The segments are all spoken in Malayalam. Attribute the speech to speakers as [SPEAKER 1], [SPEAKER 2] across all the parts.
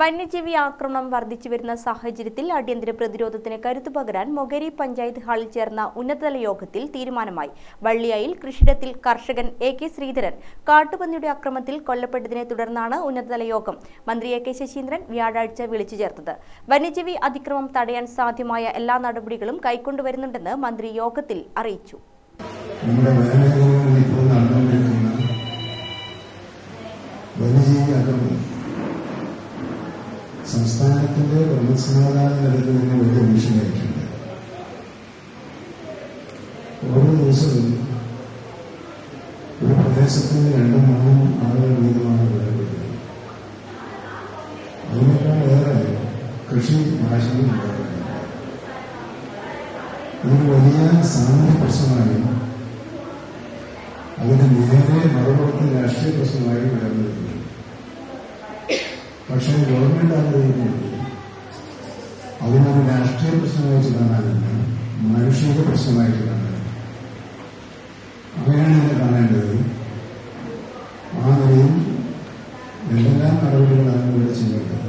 [SPEAKER 1] വന്യജീവി ആക്രമണം വർദ്ധിച്ചു വരുന്ന സാഹചര്യത്തിൽ അടിയന്തര പ്രതിരോധത്തിന് കരുത്തു പകരാൻ മൊകേരി പഞ്ചായത്ത് ഹാളിൽ ചേർന്ന ഉന്നതതല യോഗത്തിൽ തീരുമാനമായി. വള്ളിയായിൽ കൃഷിയിടത്തിൽ കർഷകൻ എ കെ ശ്രീധരൻ കാട്ടുപന്നിയുടെ അക്രമത്തിൽ കൊല്ലപ്പെട്ടതിനെ തുടർന്നാണ് ഉന്നതതല യോഗം. മന്ത്രി എ കെ ശശീന്ദ്രൻ വ്യാഴാഴ്ച വിളിച്ചു ചേർത്തത്. വന്യജീവി അതിക്രമം തടയാൻ സാധ്യമായ എല്ലാ നടപടികളും കൈക്കൊണ്ടുവരുന്നുണ്ടെന്ന് മന്ത്രി യോഗത്തിൽ അറിയിച്ചു.
[SPEAKER 2] സംസ്ഥാനത്തിന്റെ ക്രമസമാധാന നിലനിൽപ്പിന് വലിയ ഭീഷണിയായിട്ടുണ്ട് ഓരോ ദിവസവും ഒരു പ്രദേശത്ത് രണ്ടും മൂന്നും ആളുകൾ വീതമാണ് കൊല്ലപ്പെടുന്നത് അതിനേക്കാൾ ഏറെ കൃഷി നാശവും ഉണ്ടാകുന്നുണ്ട്. ഇതൊരു വലിയ സാമൂഹ്യ പ്രശ്നമായി അതിന് നേരെ മറുപുറത്ത് പ്രശ്നമായിട്ട് കാണാനല്ല മനുഷ്യന്റെ പ്രശ്നമായിട്ട് കാണാൻ അങ്ങനെയാണ് ഇതിനെ കാണേണ്ടത്. ആ നിലയിൽ എന്തെല്ലാം നടപടികളാണ് ഇവിടെ ചെയ്യേണ്ടത്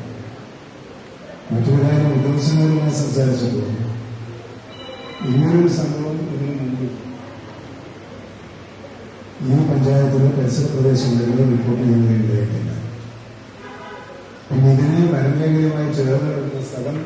[SPEAKER 2] മറ്റൊരു കാര്യം ഉദ്യോഗസ്ഥരുമായി സംസാരിച്ചപ്പോൾ ഇങ്ങനൊരു സംഭവം ഇതിനു മുമ്പ് ഈ പഞ്ചായത്തിലെ പരിസര പ്രദേശങ്ങളിലും റിപ്പോർട്ട് ചെയ്യുന്നതിനിടയില്ല പിന്നെ ഇതിനെ വനമേഖലയുമായി ചേർന്ന് കിടക്കുന്ന സ്ഥലം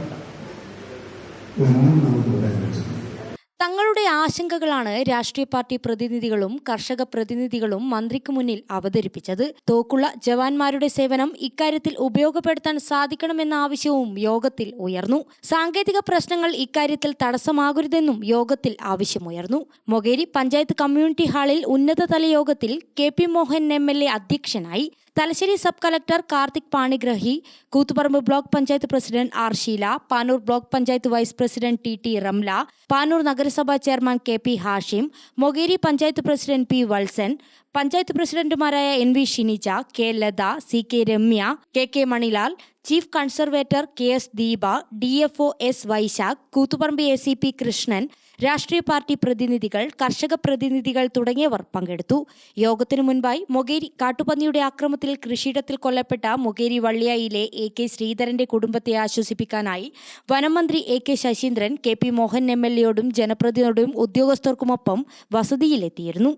[SPEAKER 3] തങ്ങളുടെ ആശങ്കകളാണ് രാഷ്ട്രീയ പാർട്ടി പ്രതിനിധികളും കർഷക പ്രതിനിധികളും മന്ത്രിക്ക് മുന്നിൽ അവതരിപ്പിച്ചത്. തോക്കുള്ള ജവാന്മാരുടെ സേവനം ഇക്കാര്യത്തിൽ ഉപയോഗപ്പെടുത്താൻ സാധിക്കണമെന്ന ആവശ്യവും യോഗത്തിൽ ഉയർന്നു. സാങ്കേതിക പ്രശ്നങ്ങൾ ഇക്കാര്യത്തിൽ തടസ്സമാകരുതെന്നും യോഗത്തിൽ ആവശ്യമുയർന്നു. മൊകേരി പഞ്ചായത്ത് കമ്മ്യൂണിറ്റി ഹാളിൽ ഉന്നതതല യോഗത്തിൽ K P Mohan M L A അധ്യക്ഷനായി. Thalassery sub collector Karthik Panigrahi Koothuparamba block panchayat president R Sheela Panoor block panchayat vice president T T Ramla Panoor നഗരസഭാ chairman K P Hashim Mokeri panchayat president P Valsan panchayat പ്രസിഡന്റുമാരായ N V Shinija K Latha C K Ramya K K Manilal chief conservator K S Deepa D F O S Vaishakh Koothuparamba A C P Krishnan രാഷ്ട്രീയ പാർട്ടി പ്രതിനിധികൾ കർഷക പ്രതിനിധികൾ തുടങ്ങിയവർ പങ്കെടുത്തു. യോഗത്തിനു മുൻപായി മൊകേരി കാട്ടുപന്നിയുടെ ആക്രമത്തിൽ കൃഷിയിടത്തിൽ കൊല്ലപ്പെട്ട മൊകേരി വള്ളിയായിലെ എ കെ ശ്രീധരന്റെ കുടുംബത്തെ ആശ്വസിപ്പിക്കാനായി വനമന്ത്രി A K Saseendran K P Mohan M L എയോടും ജനപ്രതിനിധിയോടും ഉദ്യോഗസ്ഥർക്കുമൊപ്പം വസതിയിലെത്തിയിരുന്നു.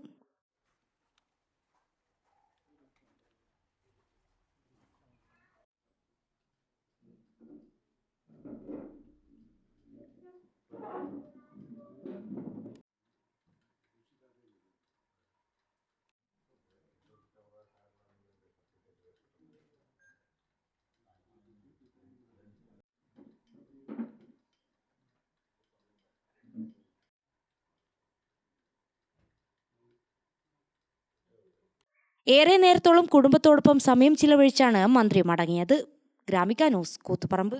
[SPEAKER 3] ഏറെ നേരത്തോളം കുടുംബത്തോടൊപ്പം സമയം ചിലവഴിച്ചാണ് മന്ത്രി മടങ്ങിയത്. ഗ്രാമിക ന്യൂസ് കൂത്തുപറമ്പ്.